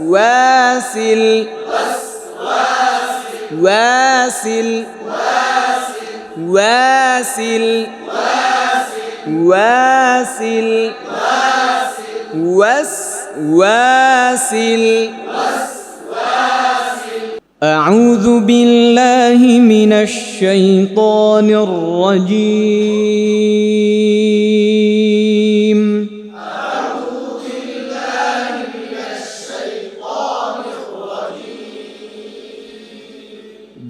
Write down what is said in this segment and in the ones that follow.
واسل واسل واسل واسل واسل أعوذ بالله من الشيطان الرجيم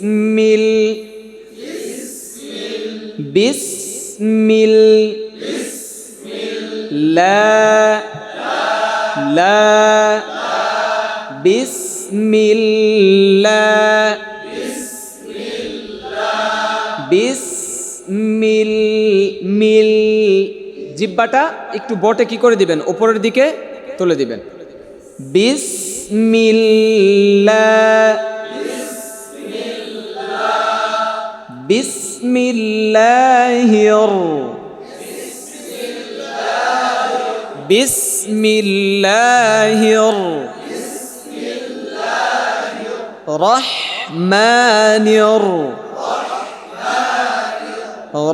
বিসমিল। বিসমিল। লা। লা। বিসমিল্লাহ বিসমিল। মিল। জিব্বাটা একটু বটে কি করে দিবেন? ওপরের দিকে তুলে দিবেন। বিসমিল্লাহ বিসমিল্লাহির বিসমিল্লাহির রহমানির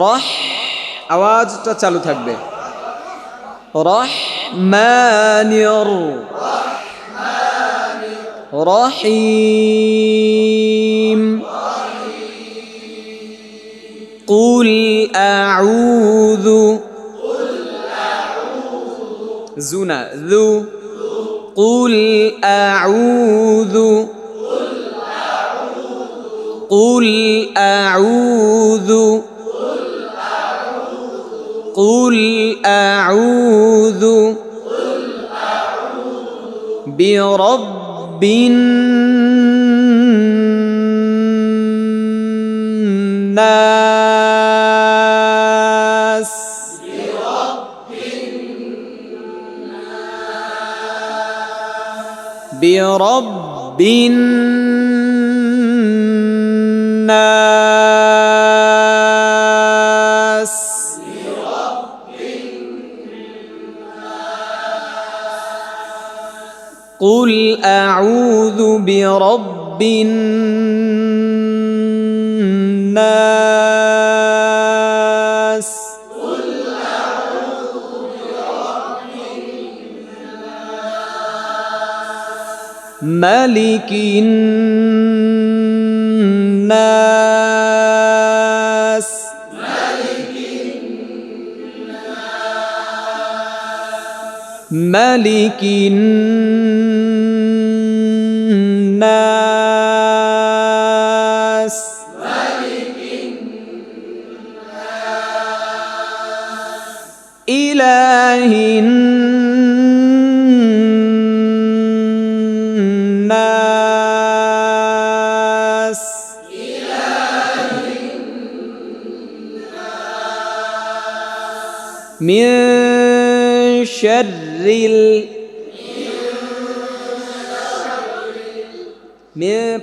রহ আওয়াজটা চালু থাকবে রহমানির রহিম قل أعوذ زنا ذو قل أعوذ قل أعوذ قل أعوذ برب الناس برب الناس. قل أعوذ برب الناس. ملك الناس ملك الناس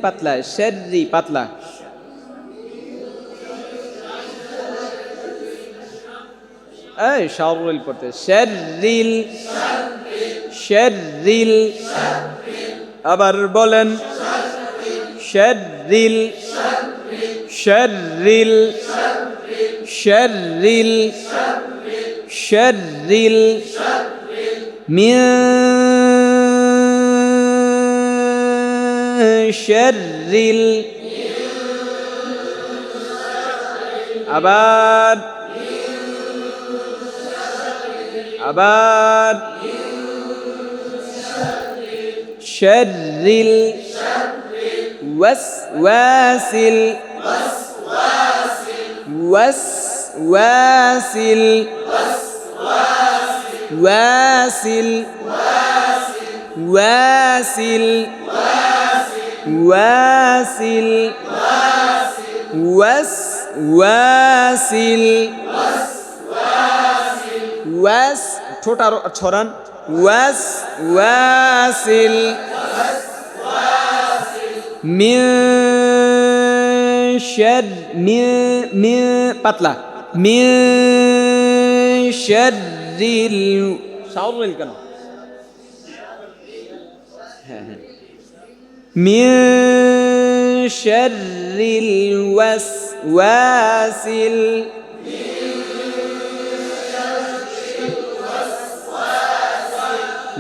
পাতলা শেররি পাতলা সরল পড়তে শেররিল শেররিল আবার বলেন শেররিল শেররিল শেররিল শেররিল শেররিল من شر ال عباد شر الوسواس وسواس الوسواس ওয়াসিল ওয়াস ওয়াসিল ওয়াস ঠোঁট আরো ছড়ান ওয়াস ওয়াসিল من شر من من পাতলা من شر ال শাওর রিল কেন হ্যাঁ হ্যাঁ من شر الوسواس ال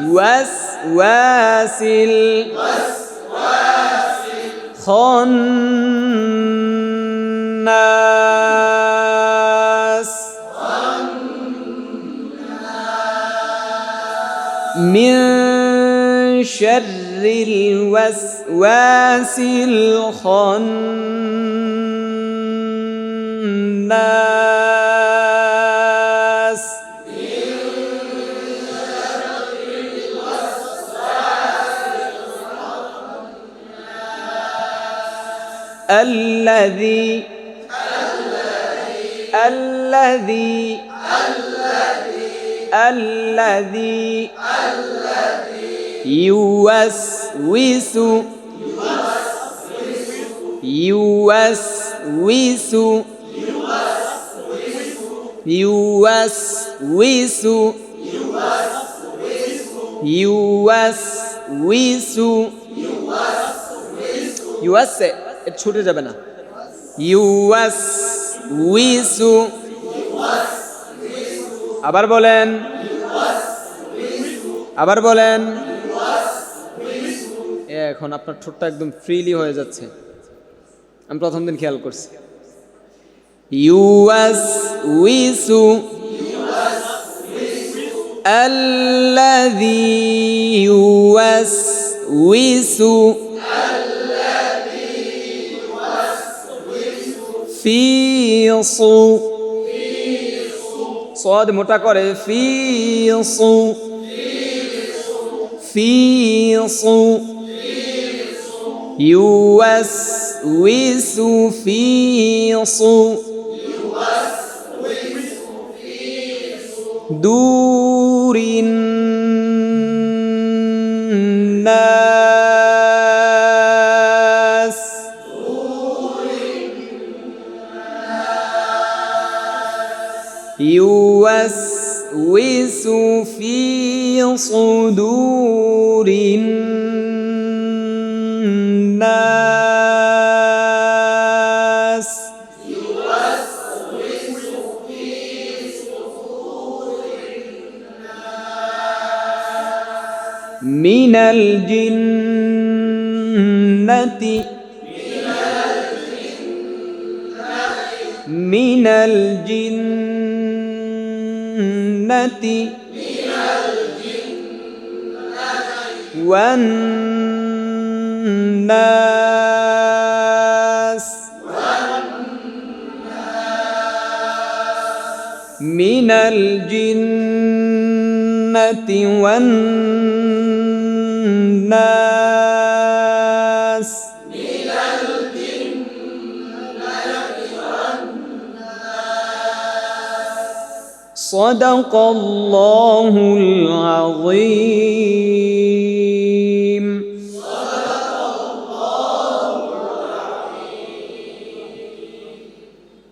وسواس من شر الوسواس الخناس. الذي الذي الذي يوسوس يوسوس يوسوس يوسوس ইউএসএ ছুটে যাবে না ইউএস উইসু আবার বলেন আবার বলেন এ এখন আপনার ঠোঁটটা একদম ফ্রিলি হয়ে যাচ্ছে আমি প্রথম দিন খেয়াল করছি ইউএস উইসু الذي يوسوس في صو صاد মোটা করে في صو في صو يوسوس في صو دور الناس في صدور الناس. من الجنة. من الجنة. والناس من الجنة والناس صدق الله العظيم.